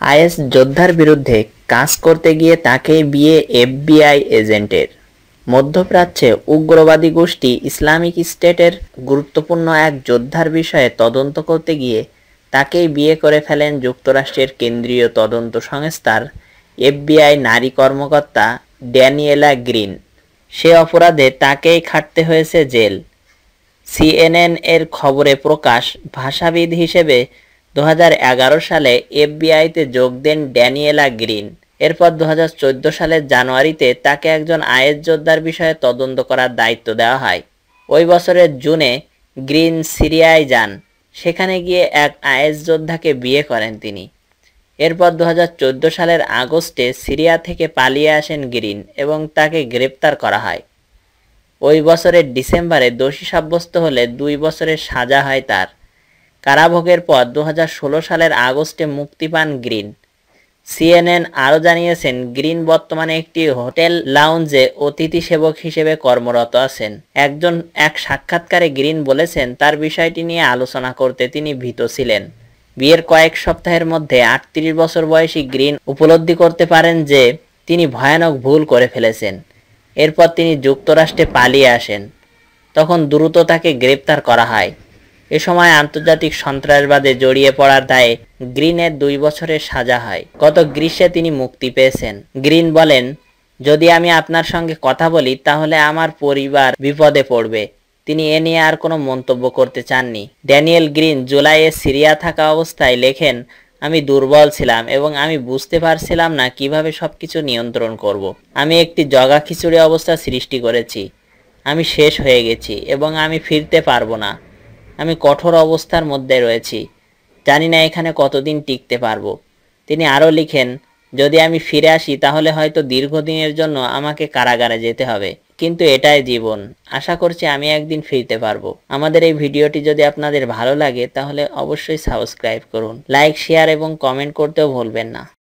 Is যোদ্ধার বিরুদ্ধে কাজ করতে গিয়ে তাকে বিয়ে এফবিআই এজেন্টের। মধ্যপ্রাচ্যে উগ্রবাদী গোষ্ঠী ইসলামিক স্টেটের গুরুত্বপূর্ণ এক যোদ্ধার বিষয়ে তদন্ত করতে গিয়ে তাকেই বিয়ে করে ফেলেন যুক্তরাষ্ট্রের কেন্দ্রীয় তদন্ত সংস্থার এফবিআই নারী কর্মকর্তা ড্যানিয়েলা গ্রিন। সে অপরাধে তাকেই খাটতে হয়েছে জেল। সিএনএন এর খবরে প্রকাশ, ভাষাবিদ হিসেবে দু হাজার এগারো সালে এফবিআইতে যোগ দেন ড্যানিয়েলা গ্রিন। এরপর দু হাজার চোদ্দ সালের জানুয়ারিতে তাকে একজন আইএস যোদ্ধার বিষয়ে তদন্ত করার দায়িত্ব দেওয়া হয়। ওই বছরের জুনে গ্রিন সিরিয়ায় যান। সেখানে গিয়ে এক আইএস যোদ্ধাকে বিয়ে করেন তিনি। এরপর দু হাজার চোদ্দ সালের আগস্টে সিরিয়া থেকে পালিয়ে আসেন গ্রিন এবং তাকে গ্রেপ্তার করা হয়। ওই বছরের ডিসেম্বরে দোষী সাব্যস্ত হলে দুই বছরের সাজা হয় তার। কারাভোগের পর দু হাজার ষোলো সালের আগস্টে মুক্তি পান গ্রিন। সিএনএন আরও জানিয়েছেন, গ্রিন বর্তমানে একটি হোটেল লাউঞ্জে অতিথি সেবক হিসেবে কর্মরত আছেন। একজন এক সাক্ষাৎকারে গ্রিন বলেছেন, তার বিষয়টি নিয়ে আলোচনা করতে তিনি ভীত ছিলেন। বিয়ের কয়েক সপ্তাহের মধ্যে আটত্রিশ বছর বয়সী গ্রিন উপলব্ধি করতে পারেন যে তিনি ভয়ানক ভুল করে ফেলেছেন। এরপর তিনি যুক্তরাষ্ট্রে পালিয়ে আসেন। তখন দ্রুত তাকে গ্রেপ্তার করা হয়। এ সময় আন্তর্জাতিক সন্ত্রাসবাদে জড়িয়ে পড়ার দায়ে গ্রিনের দুই বছরের সাজা হয়। গত গ্রীষ্মে তিনি মুক্তি পেয়েছেন। গ্রিন বলেন, যদি আমি আপনার সঙ্গে কথা বলি, তাহলে আমার পরিবার বিপদে পড়বে। তিনি এ নিয়ে আর কোনো মন্তব্য করতে চাননি। ড্যানিয়েল গ্রিন জুলাইয়ে সিরিয়া থাকা অবস্থায় লেখেন, আমি দুর্বল ছিলাম এবং আমি বুঝতে পারছিলাম না কীভাবে সব কিছু নিয়ন্ত্রণ করব। আমি একটি জগা খিচুড়ি অবস্থা সৃষ্টি করেছি। আমি শেষ হয়ে গেছি এবং আমি ফিরতে পারব না। আমি কঠোর অবস্থার মধ্যে রয়েছি। জানি না এখানে কতদিন টিকতে পারব। তিনি আরও লিখেন, যদি আমি ফিরে আসি তাহলে হয়তো দীর্ঘদিনের জন্য আমাকে কারাগারে যেতে হবে। কিন্তু এটাই জীবন। আশা করছি আমি একদিন ফিরতে পারব। আমাদের এই ভিডিওটি যদি আপনাদের ভালো লাগে, তাহলে অবশ্যই সাবস্ক্রাইব করুন। লাইক, শেয়ার এবং কমেন্ট করতেও ভুলবেন না।